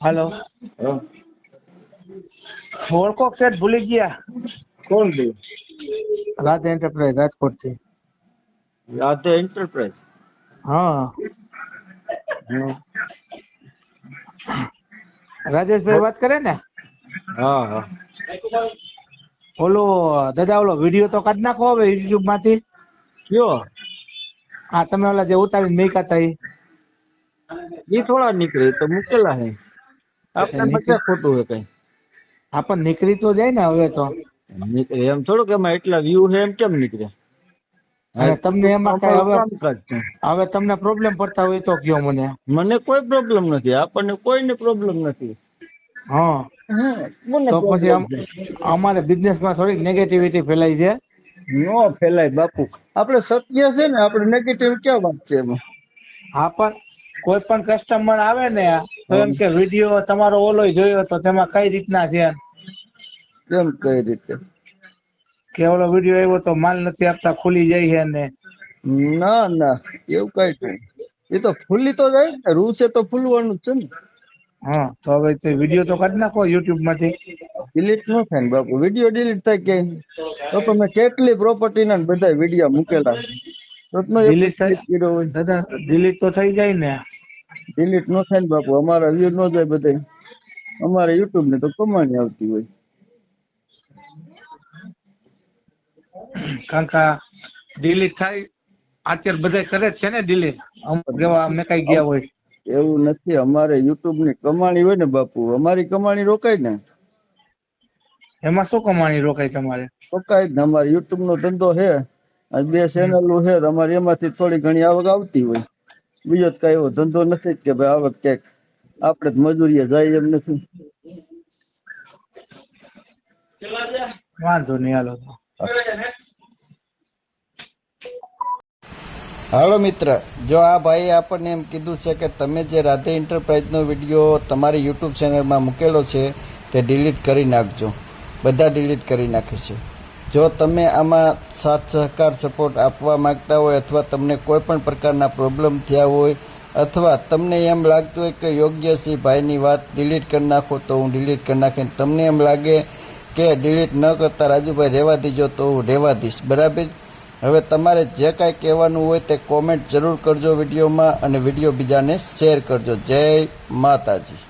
હાલો. ઓળખો સેટ ભૂલી ગયા? કોણ છે? રાધે એન્ટરપ્રાઇઝ રાજકોટથી રાધે એન્ટરપ્રાઇઝ હા. રાજેશભાઈ વાત કરે ને? હા હા. ઓલો દાદા ઓલો વીડિયો તો કાઢી નાખો હવે યુટ્યુબમાંથી. કયો? હા તમે ઓલા જે ઉતારીને મેં કાતા ઈ. એ થોડા નીકળે તો મુકેલા હે. આપણે. પછી ખોટું હે કઈ. આપણ નીકળી તો જાય ને હવે તો. નીકળે એમ થોડું કે એમાં એટલા વ્યૂ હે એમ કેમ નીકળે? તમને એમાં કઈ હવે હવે તમને પ્રોબ્લેમ પડતા હોય તો કયો મને. મને કોઈ પ્રોબ્લેમ નથી. આપણને કોઈને પ્રોબ્લેમ નથી. હા. તો પછી અમારે અમારે બિઝનેસમાં થોડીક નેગેટિવિટી ફેલાઈ છે. નો ફેલાય બાપુ. આપણે સત્ય છે ને આપણે નેગેટિવ ક્યાં વાત છે એમાં? હા પણ કોઈ પણ કસ્ટમર આવે ને તો એમ કે વીડિયો તમારો ઓલો જોયો તો તેમાં કઈ રીતના છે? કેમ કઈ રીતે? કે ઓલો વીડિયો આવ્યો તો માલ નથી આપતા ખુલી જાય છે ને? ના ના એવું કઈ નહીં એ તો ફૂલી તો જાય ને રૂ છે તો ફૂલવાનું જ છે ને. હા તો હવે તે વીડિયો તો કાઢી નાખો યુટ્યુબમાંથી. ડિલીટ ન થાય ને બાપુ. વીડિયો ડિલીટ થાય કે? તો તમે કેટલી પ્રોપર્ટીના ને બધા વીડિયો મૂકેલા. તો ડિલીટ હોય. દાદા ડિલીટ તો થઈ જાય ને. ડિલીટ ન થાય ને બાપુ. અમારા વ્યૂ ન જાય બધે. અમારે યુટ્યુબ ને તો કમાણી આવતી હોય. કાકા ડિલીટ થાય અત્યારે બધા કરે છે ને ડિલીટ અમુક જેવા અમે કઈ ગયા હોય. એવું નથી. અમારે યુટ્યુબની કમાણી હોય ને બાપુ. અમારી કમાણી રોકાય ને. એમાં શું કમાણી રોકાય તમારે? રોકાય ને. અમારે યુટ્યુબ નો ધંધો છે. બે ચેનલો છે અમારે એમાંથી થોડી ઘણી આવક આવતી હોય. બીજો તો કઈ એવો ધંધો નથી કે ભાઈ આવક ક્યાંક આપણે જ મજૂરીએ જાય એમ નથી. વાંધો નહીં હાલો. હાલો મિત્ર જો આ ભાઈએ આપણને એમ કીધું છે કે તમે જે રાધે એન્ટરપ્રાઇઝનો વીડિયો તમારી યુટ્યુબ ચેનલમાં મૂકેલો છે તે ડિલીટ કરી નાખજો. બધા ડિલીટ કરી નાખે છે. જો તમે આમાં સાથ સહકાર સપોર્ટ આપવા માંગતા હોય અથવા તમને કોઈ પણ પ્રકારના પ્રોબ્લેમ થયા હોય અથવા તમને એમ લાગતું હોય કે યોગ્ય છે, ભાઈની વાત ડિલીટ કરી નાખો તો હું ડિલીટ કરી નાખીને તમને એમ લાગે કે ડિલીટ ન કરતા રાજુભાઈ રહેવા દીજો તો હું રહેવા દઈશ. બરાબર? હવે તમારે જે કાંઈ કહેવાનું હોય તે કોમેન્ટ જરૂર કરજો વિડીયોમાં અને વીડિયો બીજાને શેર કરજો. જય માતાજી.